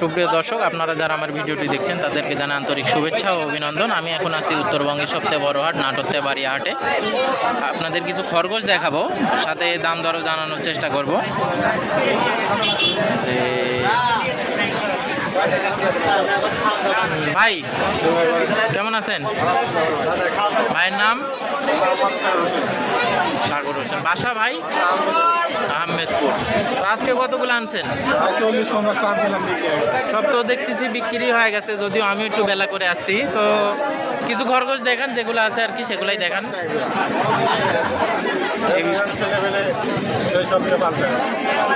সুপ্রিয় দর্শক, আপনারা যারা আমার ভিডিওটি দেখছেন, তাদেরকে জানা আন্তরিক শুভেচ্ছা ও অভিনন্দন। আমি এখন আছি উত্তরবঙ্গের সবচেয়ে বড় হাট নাটকতে বাড়ি হাটে। আপনাদের কিছু খরগোশ দেখাবো, সাথে দাম দরও জানানোর চেষ্টা করব। ভাই, কেমন আছেন? ভাইয়ের নাম? সাগর হোসেন। বাসা, ভাই? আহমেদপুর। তো আজকে কতগুলো আনছেন? সব তো দেখতেছি বিক্রি হয়ে গেছে যদিও আমি একটু বেলা করে আসছি। তো কিছু খরগোশ দেখান যেগুলো আছে আর কি সেগুলাই দেখান।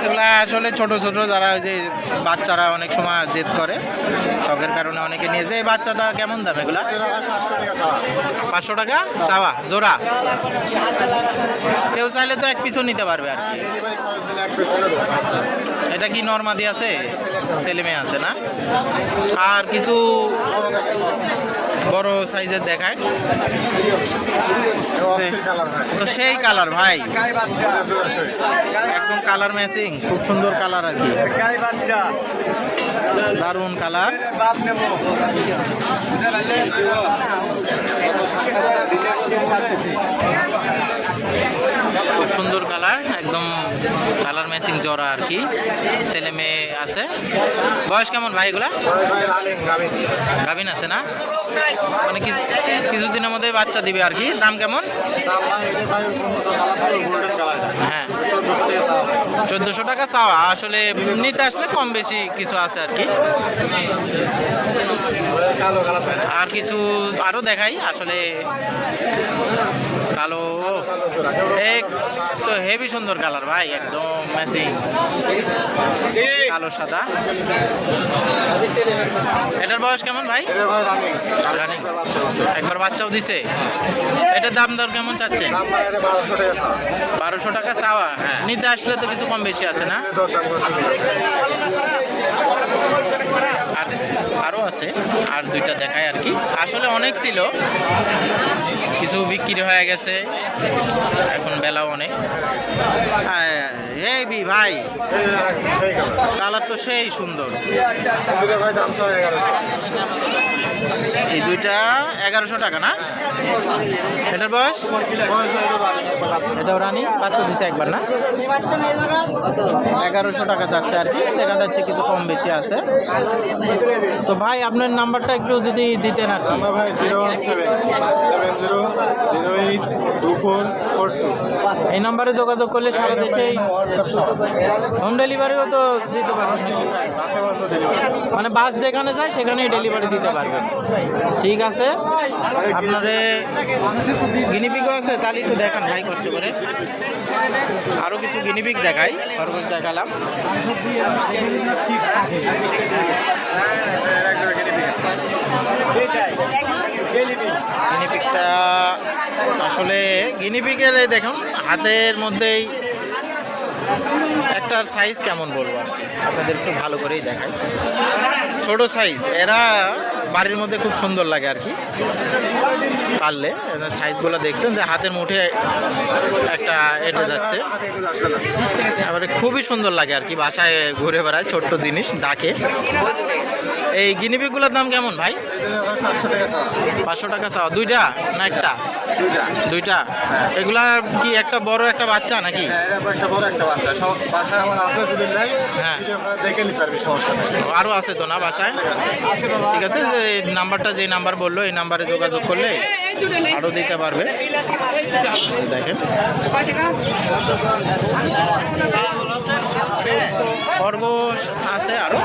এগুলা আসলে ছোট ছোট যারা ওই যে বাচ্চারা অনেক সময় জেদ করে, শখের কারণে অনেকে নিয়ে যায়। বাচ্চাটা কেমন দাম এগুলা? পাঁচশো টাকা? চাওয়া, জোড়া? কেউ চাইলে তো এক পিছু নিতে পারবে আর কি। এটা কি নর্মাদি আছে? ছেলে মেয়ে আছে না? আর কিছু বড় সাইজের দেখায়। তো সেই কালার ভাই। একদম কালার ম্যাচিং খুব সুন্দর কালার আর কি। দারুণ কালার। খুব সুন্দর কালার একদম কালার ম্যাচিং জরা আর কি ছেলে মেয়ে আছে। বয়স কেমন ভাই এগুলা? গাভিন আছে না? মানে কিছু কিছুদিনের মধ্যে বাচ্চা দিবে আর কি দাম কেমন? হ্যাঁ। চোদ্দোশো টাকা চাওয়া। আসলে নিতে আসলে কম বেশি কিছু আছে আর কি। আর কিছু আরও দেখাই, আসলে কালো তো হেভি সুন্দর কালার ভাই, একদম ম্যাচিং কালো সাদা। এটার বয়স কেমন ভাই? রানিং। একবার বাচ্চাও দিছে। এটার দাম দর কেমন চাচ্ছে বারোশো টাকা চাওয়া। নিতে আসলে তো কিছু কম বেশি আছে না? আর আরও আছে। আর দুইটা দেখায় আর কি। আসলে অনেক ছিল। কিছু বিক্রি হয়ে গেছে। এখন বেলাও অনেক। বি ভাই। কালার তো সেই সুন্দর। এই দুইটা এগারোশো টাকা না? এটার বয়স? এটাও রানি বাচ্চা দিছে একবার না? এগারোশো টাকা চাচ্ছে আর কি দেখা যাচ্ছে কিছু কম বেশি আছে। তো ভাই আপনার নাম্বারটা একটু যদি দিতেন আর কি। ভাই zero one seven seven zero zero eight two four four two. এই নাম্বারে যোগাযোগ করলে সারা দেশেই হোম ডেলিভারিও তো দিতে পারবেন মানে বাস যেখানে যায়, সেখানেই ডেলিভারি দিতে পারবেন ঠিক আছে? আপনারে গিনিপিকও আছে, তাহলে একটু দেখান ভাই, কষ্ট করে। আরও কিছু গিনিপিক দেখাই, খরগোশ দেখালাম। গিনিপিকটা আসলে গিনিপিকের দেখুন, হাতের মধ্যেই একটার সাইজ কেমন বলব আর কি? আপনাদের একটু ভালো করেই দেখাই। ছোট সাইজ এরা বাড়ির মধ্যে খুব সুন্দর লাগে আর কি। পারলে সাইজগুলো দেখছেন যে হাতের মুঠে একটা এটা যাচ্ছে। এবারে খুবই সুন্দর লাগে আর কি, বাসায় ঘুরে বেড়ায় ছোট্ট জিনিস, ডাকে। এই গিনিপিকগুলোর দাম কেমন ভাই? পাঁচশো টাকা চাওয়া। দুইটা না একটা? দুইটা। এগুলা কি একটা বড় একটা বাচ্চা নাকি? হ্যাঁ। আরও আছে তো না বাসায়? ঠিক আছে নাম্বারটা যে নাম্বার বলল, এই নাম্বারে যোগাযোগ করলে আরও দিতে পারবে। এই দেখেন খরগোশ আছে আরও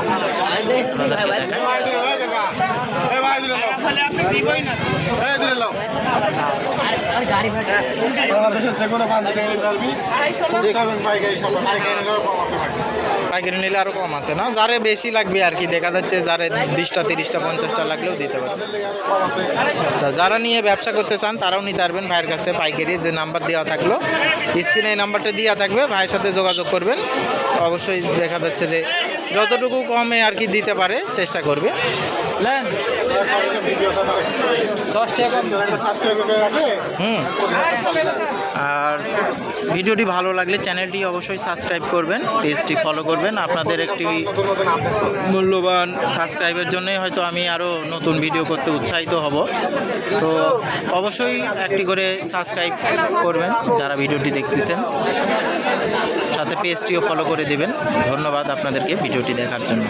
পাইকারি নিলে আরও কম আছে, না? যারে বেশি লাগবে আর কি, দেখা যাচ্ছে যারে বিশটা, তিরিশটা, পঞ্চাশটা লাগলেও দিতে পারে। আচ্ছা যারা নিয়ে ব্যবসা করতে চান, তারাও নিতে পারবেন ভাইয়ের কাছ থেকে পাইকারি, যে নাম্বার দেওয়া থাকল। স্ক্রিনে এই নাম্বারটা দেওয়া থাকবে, ভাইয়ের সাথে যোগাযোগ করবেন। অবশ্যই দেখা যাচ্ছে যে যতটুকু কমে আর কি দিতে পারে, চেষ্টা করবে। হুম। আর ভিডিওটি ভালো লাগলে চ্যানেলটি অবশ্যই সাবস্ক্রাইব করবেন, পেজটি ফলো করবেন। আপনাদের একটি মূল্যবান সাবস্ক্রাইবের জন্যই হয়তো আমি আরও নতুন ভিডিও করতে উৎসাহিত হব। তো অবশ্যই একটি করে সাবস্ক্রাইব করবেন যারা ভিডিওটি দেখতেছেন। সাথে পেজটিও ফলো করে দেবেন। ধন্যবাদ আপনাদেরকে ভিডিওটি দেখার জন্য।